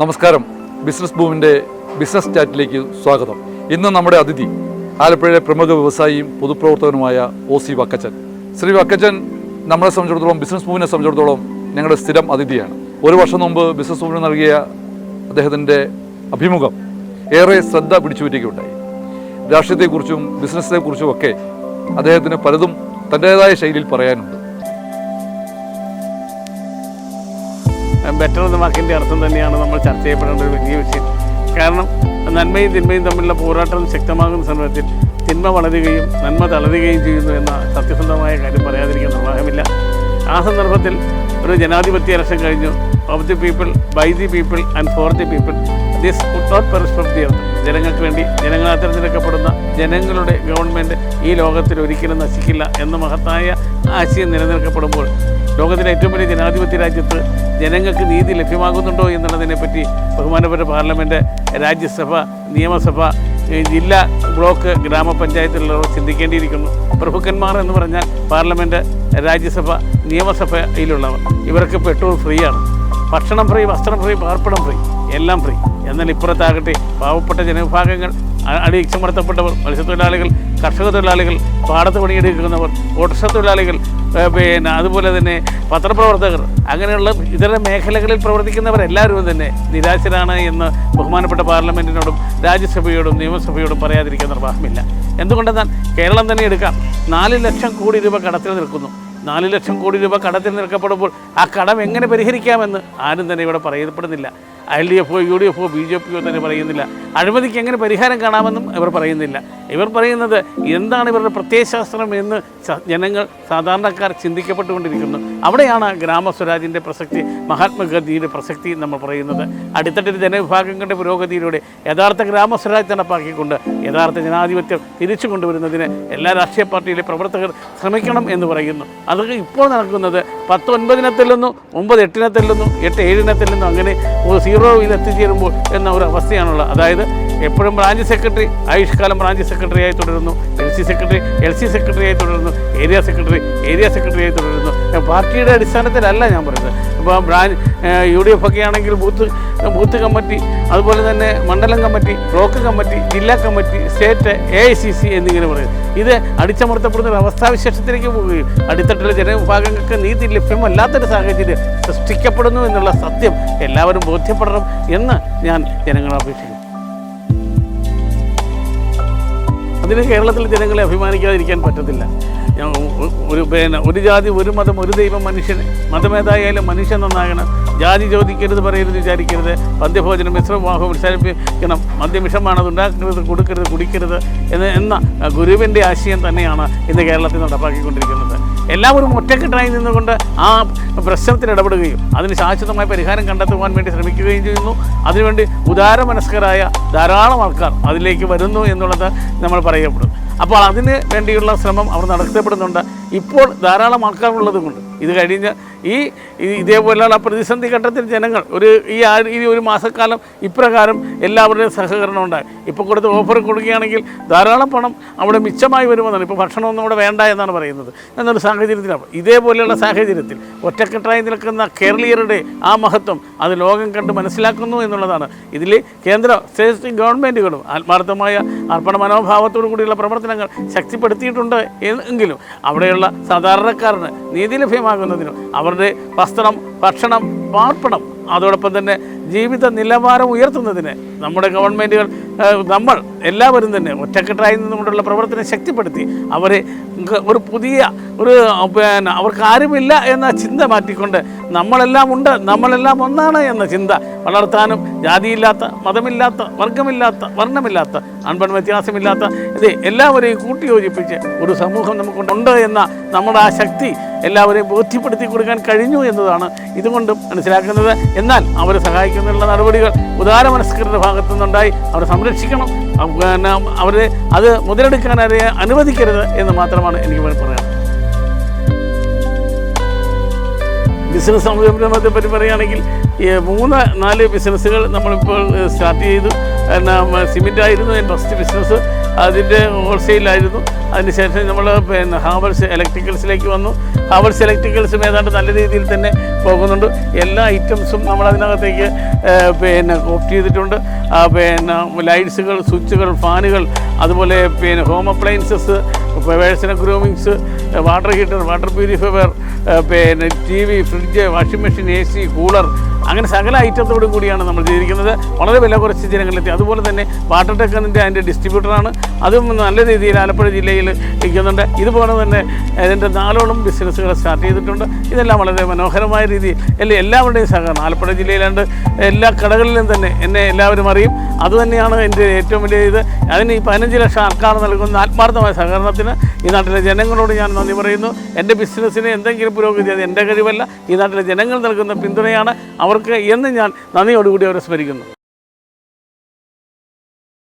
നമസ്കാരം. Business ബൂമിന്റെ business ചാറ്റിലേക്ക് സ്വാഗതം. ഇന്ന് നമ്മുടെ അതിഥി ആലപ്പുഴയിലെ പ്രമുഖ വ്യവസായിയും പൊതുപ്രവർത്തകനുമായ ഒ സി വക്കച്ചൻ. ശ്രീ വക്കച്ചൻ നമ്മളെ സംബന്ധിച്ചിടത്തോളം ബിസിനസ് ബൂമിനെ സംബന്ധിച്ചിടത്തോളം ഞങ്ങളുടെ സ്ഥിരം അതിഥിയാണ്. ഒരു വർഷം മുമ്പ് ബിസിനസ് ബൂമിന് നൽകിയ അദ്ദേഹത്തിന്റെ അഭിമുഖം ഏറെ ശ്രദ്ധ പിടിച്ചുപറ്റുകയുണ്ടായി രാഷ്ട്രീയത്തെക്കുറിച്ചും ബിസിനസ്സിനെക്കുറിച്ചും ഒക്കെ അദ്ദേഹത്തിന് പലതും തന്റേതായ ശൈലിയിൽ പറയാനുണ്ട്. ബെറ്റർ എന്ന വാക്കിന്റെ അർത്ഥം തന്നെയാണ് നമ്മൾ ചർച്ച ചെയ്യപ്പെടേണ്ട ഒരു വലിയ വിഷയം കാരണം നന്മയും തിന്മയും തമ്മിലുള്ള പോരാട്ടം ശക്തമാകുന്ന സമയത്തിൽ തിന്മ വളരുകയും നന്മ തളരുകയും ചെയ്യുന്നു എന്ന സത്യസന്ധമായ കാര്യം പറയാതിരിക്കാൻ നിർവാഹമില്ല. ആ സന്ദർഭത്തിൽ ഒരു ജനാധിപത്യ ഇലക്ഷൻ കഴിഞ്ഞു. Of the people by the people and for the people this would not perspect the ജനങ്ങൾക്ക് വേണ്ടി ജനങ്ങളാൽ തിരഞ്ഞെടുക്കപ്പെടുന്ന ജനങ്ങളുടെ ഗവൺമെന്റ് ഈ ലോകത്തിൽ ഒരിക്കലും നശിക്കില്ല എന്ന മഹത്തായ ആശയം നിലനിൽക്കപ്പെടുമ്പോൾ ലോകത്തിലെ ഏറ്റവും വലിയ ജനാധിപത്യ രാജ്യത്ത് ജനങ്ങൾക്ക് നീതി ലഭ്യമാകുന്നുണ്ടോ എന്നുള്ളതിനെപ്പറ്റി ബഹുമാനപ്പെട്ട പാർലമെന്റ് രാജ്യസഭ നിയമസഭ ജില്ലാ ബ്ലോക്ക് ഗ്രാമപഞ്ചായത്തിലുള്ളവർ ചിന്തിക്കേണ്ടിയിരിക്കുന്നു. പ്രഭുക്കന്മാർ എന്ന് പറഞ്ഞാൽ പാർലമെന്റ് രാജ്യസഭ നിയമസഭയിലുള്ളവർ. ഇവർക്ക് പെട്രോൾ ഫ്രീയാണ്. ഭക്ഷണം ഫ്രീ വസ്ത്രം ഫ്രീ പാർപ്പിടം ഫ്രീ. എല്ലാം ഫ്രീ എന്നാൽ ഇപ്പുറത്താകട്ടെ പാവപ്പെട്ട ജനവിഭാഗങ്ങൾ അടിയിച്ചമർത്തപ്പെട്ടവർ മത്സ്യത്തൊഴിലാളികൾ കർഷക തൊഴിലാളികൾ പാടത്ത് പണിയെടുക്കുന്നവർ ഓട്ടർഷ തൊഴിലാളികൾ പിന്നെ അതുപോലെ തന്നെ പത്രപ്രവർത്തകർ അങ്ങനെയുള്ള ഇതര മേഖലകളിൽ പ്രവർത്തിക്കുന്നവരെല്ലാവരും തന്നെ നിരാശരാണ് എന്ന് ബഹുമാനപ്പെട്ട പാർലമെന്റിനോടും രാജ്യസഭയോടും നിയമസഭയോടും പറയാതിരിക്കാൻ നിർവാഹമില്ല. എന്തുകൊണ്ടെന്നാൽ കേരളം തന്നെ എടുക്കാം. നാല് ലക്ഷം കോടി രൂപ കടത്തിൽ നിൽക്കുന്നു. നാല് ലക്ഷം കോടി രൂപ കടത്തിൽ നിൽക്കപ്പെടുമ്പോൾ ആ കടം എങ്ങനെ പരിഹരിക്കാമെന്ന് ആരും തന്നെ ഇവിടെ പറയപ്പെടുന്നില്ല. എൽ ഡി എഫോ യു ഡി എഫോ ബി ജെ പിയോ തന്നെ പറയുന്നില്ല. അഴിമതിക്ക് എങ്ങനെ പരിഹാരം കാണാമെന്നും ഇവർ പറയുന്നില്ല. ഇവർ പറയുന്നത് എന്താണ് ഇവരുടെ പ്രത്യയശാസ്ത്രം എന്ന് ജനങ്ങൾ സാധാരണക്കാർ ചിന്തിക്കപ്പെട്ടുകൊണ്ടിരിക്കുന്നു. അവിടെയാണ് ഗ്രാമസ്വരാജിന്റെ പ്രസക്തി മഹാത്മാഗാന്ധിയുടെ പ്രസക്തി നമ്മൾ പറയുന്നത്. അടിത്തട്ടിൽ ജനവിഭാഗങ്ങളുടെ പുരോഗതിയിലൂടെ യഥാർത്ഥ ഗ്രാമസ്വരാജ് നടപ്പാക്കിക്കൊണ്ട് യഥാർത്ഥ ജനാധിപത്യം തിരിച്ചു കൊണ്ടുവരുന്നതിന് എല്ലാ രാഷ്ട്രീയ പാർട്ടിയിലെ പ്രവർത്തകർ ശ്രമിക്കണം എന്ന് പറയുന്നു. അത് ഇപ്പോൾ നടക്കുന്നത് പത്ത് ഒൻപതിനെ തെല്ലുന്നു ഒമ്പത് എട്ടിനെ തെല്ലുന്നു എട്ട് ഏഴിനെ തെല്ലുന്നു അങ്ങനെ സീറോയിൽ എത്തിച്ചേരുമ്പോൾ എന്ന ഒരു അവസ്ഥയാണുള്ളത്. അതായത് എപ്പോഴും ബ്രാഞ്ച് സെക്രട്ടറി ആയുഷ്കാലം ബ്രാഞ്ച് സെക്രട്ടറി ആയി തുടരുന്നു. L C secretary L C സെക്രട്ടറിയായി തുടരുന്നു. ഏരിയ സെക്രട്ടറി ഏരിയ സെക്രട്ടറി ആയി തുടരുന്നു. പാർട്ടിയുടെ അടിസ്ഥാനത്തിലല്ല ഞാൻ പറയുന്നത്. ഇപ്പോൾ ബ്രാഞ്ച് യു ഡി എഫ് ഒക്കെ ആണെങ്കിൽ ബൂത്ത് ബൂത്ത് കമ്മിറ്റി അതുപോലെ തന്നെ മണ്ഡലം കമ്മിറ്റി ബ്ലോക്ക് കമ്മിറ്റി ജില്ലാ committee state A I C C എന്നിങ്ങനെ പറയും. ഇത് അടിച്ചമർത്തപ്പെടുന്ന ഒരു അവസ്ഥാവിശേഷത്തിലേക്ക് പോവുകയും അടിത്തട്ടിലെ ജനവിഭാഗങ്ങൾക്ക് നീതി ലഭ്യമല്ലാത്തൊരു സാഹചര്യം സൃഷ്ടിക്കപ്പെടുന്നു എന്നുള്ള സത്യം എല്ലാവരും ബോധ്യപ്പെടണം എന്ന് ഞാൻ ജനങ്ങളെ അപേക്ഷിക്കുന്നു. അതിന് കേരളത്തിലെ ജനങ്ങളെ അഭിമാനിക്കാതിരിക്കാൻ പറ്റത്തില്ല. ഒരു പിന്നെ ഒരു ജാതി ഒരു മതം ഒരു ദൈവം മനുഷ്യൻ മതമേതായാലും മനുഷ്യൻ നന്നാകണം. ജാതി ചോദിക്കരുത് പറയരുത് വിചാരിക്കരുത്. മദ്യഭോജനം മിശ്രവിവാഹം ഉത്സാഹിപ്പിക്കണം മദ്യം വിഷമാണ് അത് ഉണ്ടാക്കരുത് കൊടുക്കരുത് കുടിക്കരുത് എന്ന ഗുരുവിന്റെ ആശയം തന്നെയാണ് ഇന്ന് കേരളത്തിൽ നടപ്പാക്കിക്കൊണ്ടിരിക്കുന്നത്. എല്ലാവരും ഒറ്റക്കെട്ടായി നിന്നുകൊണ്ട് ആ പ്രശ്നത്തിൽ ഇടപെടുകയും അതിന് ശാശ്വതമായ പരിഹാരം കണ്ടെത്തുവാൻ വേണ്ടി ശ്രമിക്കുകയും ചെയ്യുന്നു. അതിനുവേണ്ടി ഉദാരമനസ്കരായ ധാരാളം ആൾക്കാർ അതിലേക്ക് വരുന്നു എന്നുള്ളത് നമ്മൾ പറയപ്പെടും അപ്പോൾ അതിന് വേണ്ടിയുള്ള ശ്രമം അവർ നടത്തപ്പെടുന്നുണ്ട്. ഇപ്പോൾ ധാരാളം ആൾക്കാർ ഉള്ളതുകൊണ്ട് ഇത് കഴിഞ്ഞ ഈ ഇതേപോലെയുള്ള പ്രതിസന്ധി ഘട്ടത്തിൽ ജനങ്ങൾ ഒരു ഈ ആ ഈ ഒരു മാസക്കാലം ഇപ്രകാരം എല്ലാവരുടെയും സഹകരണം ഉണ്ടായി. ഇപ്പോൾ കൊടുത്ത് ഓഫർ കൊടുക്കുകയാണെങ്കിൽ ധാരാളം പണം അവിടെ മിച്ചമായി വരുമെന്നാണ്. ഇപ്പോൾ ഭക്ഷണമൊന്നും അവിടെ വേണ്ട എന്നാണ് പറയുന്നത്. എന്നൊരു സാഹചര്യത്തിലാണ്. ഇതേപോലെയുള്ള സാഹചര്യത്തിൽ ഒറ്റക്കെട്ടായി നിൽക്കുന്ന കേരളീയരുടെ ആ മഹത്വം അത് ലോകം കണ്ട് മനസ്സിലാക്കുന്നു എന്നുള്ളതാണ്. ഇതിൽ കേന്ദ്ര സ്റ്റേറ്റ് ഗവൺമെന്റുകളും ആത്മാർത്ഥമായ അർപ്പണ മനോഭാവത്തോടു കൂടിയുള്ള പ്രവർത്തനങ്ങൾ ശക്തിപ്പെടുത്തിയിട്ടുണ്ട് എങ്കിലും അവിടെയുള്ള സാധാരണക്കാരന് നീതി ലഭ്യമാകുന്നതിനും അവരുടെ വസ്ത്രം ഭക്ഷണം പാർപ്പിടം അതോടൊപ്പം തന്നെ ജീവിത നിലവാരം ഉയർത്തുന്നതിന് നമ്മുടെ ഗവൺമെന്റുകൾ നമ്മൾ എല്ലാവരും തന്നെ ഒറ്റക്കെട്ടായി നിന്നുകൊണ്ടുള്ള പ്രവർത്തനം ശക്തിപ്പെടുത്തി അവരെ ഒരു പുതിയ ഒരു പിന്നെ അവർക്ക് ആരുമില്ല എന്ന ചിന്ത മാറ്റിക്കൊണ്ട് നമ്മളെല്ലാം ഉണ്ട് നമ്മളെല്ലാം ഒന്നാണ് എന്ന ചിന്ത വളർത്താനും ജാതിയില്ലാത്ത മതമില്ലാത്ത വർഗമില്ലാത്ത വർണമില്ലാത്ത അൺപൺ വ്യത്യാസമില്ലാത്ത ഇത് എല്ലാവരെയും കൂട്ടിയോജിപ്പിച്ച് ഒരു സമൂഹം നമുക്കുണ്ട് എന്ന നമ്മുടെ ആ ശക്തി എല്ലാവരെയും ബോധ്യപ്പെടുത്തി കൊടുക്കാൻ കഴിഞ്ഞു എന്നതാണ് ഇതുകൊണ്ടും മനസ്സിലാക്കുന്നത്. എന്നാൽ അവരെ സഹായിക്കുന്നതിനുള്ള നടപടികൾ ഉദാരമനസ്കരുടെ ഭാഗത്തു നിന്നുണ്ടായി അവരെ സംരക്ഷിക്കണം. പിന്നെ അവരെ അത് മുതലെടുക്കാൻ അവരെ അനുവദിക്കരുത് എന്ന് മാത്രമാണ് എനിക്ക് വേണ്ടി ബിസിനസ് സംരംഭത്തെ പറ്റി പറയുകയാണെങ്കിൽ മൂന്ന് നാല് ബിസിനസ്സുകൾ നമ്മളിപ്പോൾ സ്റ്റാർട്ട് ചെയ്തു. സിമെന്റ് ആയിരുന്നു എന്റെ ഫസ്റ്റ് ബിസിനസ് അതിന്റെ ഹോൾസെയിലായിരുന്നു. അതിനുശേഷം നമ്മൾ പിന്നെ ഹാവൽസ് ഇലക്ട്രിക്കൽസിലേക്ക് വന്നു. ഹാവൽസ് ഇലക്ട്രിക്കൽസും ഏതാണ്ട് നല്ല രീതിയിൽ തന്നെ പോകുന്നുണ്ട്. എല്ലാ ഐറ്റംസും നമ്മൾ അതിനകത്തേക്ക് പിന്നെ കോപ്റ്റ് ചെയ്തിട്ടുണ്ട്. പിന്നെ ലൈറ്റ്സുകൾ സ്വിച്ചുകൾ ഫാനുകൾ അതുപോലെ പിന്നെ home appliances personal groomings water heater water purifier പിന്നെ T V fridge washing machine A C cooler അങ്ങനെ സകല ഐറ്റത്തോടും കൂടിയാണ് നമ്മൾ ചെയ്തിരിക്കുന്നത് വളരെ വില കുറച്ച് ജനങ്ങളിലെത്തി. അതുപോലെ തന്നെ വാട്ടർ ടെക്കറിന്റെ അതിന്റെ ഡിസ്ട്രിബ്യൂട്ടറാണ്. അതും നല്ല രീതിയിൽ ആലപ്പുഴ ജില്ലയിൽ ഇരിക്കുന്നുണ്ട് ഇതുപോലെ തന്നെ ഇതിന്റെ നാലോളം ബിസിനസ്സുകൾ സ്റ്റാർട്ട് ചെയ്തിട്ടുണ്ട്. ഇതെല്ലാം വളരെ മനോഹരമായ രീതിയിൽ എല്ലാ എല്ലാവരുടെയും സഹകരണം. ആലപ്പുഴ ജില്ലയിലാണ്ട്. എല്ലാ കടകളിലും തന്നെ എന്നെ എല്ലാവരും അറിയും. അതുതന്നെയാണ് എന്റെ ഏറ്റവും വലിയ ഇത്. അതിന് ഈ പതിനഞ്ച് ലക്ഷം ആൾക്കാർ നൽകുന്ന ആത്മാർത്ഥമായ സഹകരണത്തിന് ഈ നാട്ടിലെ ജനങ്ങളോട് ഞാൻ നന്ദി പറയുന്നു. എന്റെ ബിസിനസ്സിന് എന്തെങ്കിലും പുരോഗതി അത് എന്റെ കഴിവല്ല. ഈ നാട്ടിലെ ജനങ്ങൾ നൽകുന്ന പിന്തുണയാണ്. അവർക്ക് എന്ന് ഞാൻ നന്ദിയോടുകൂടി അവരെ സ്മരിക്കുന്നു.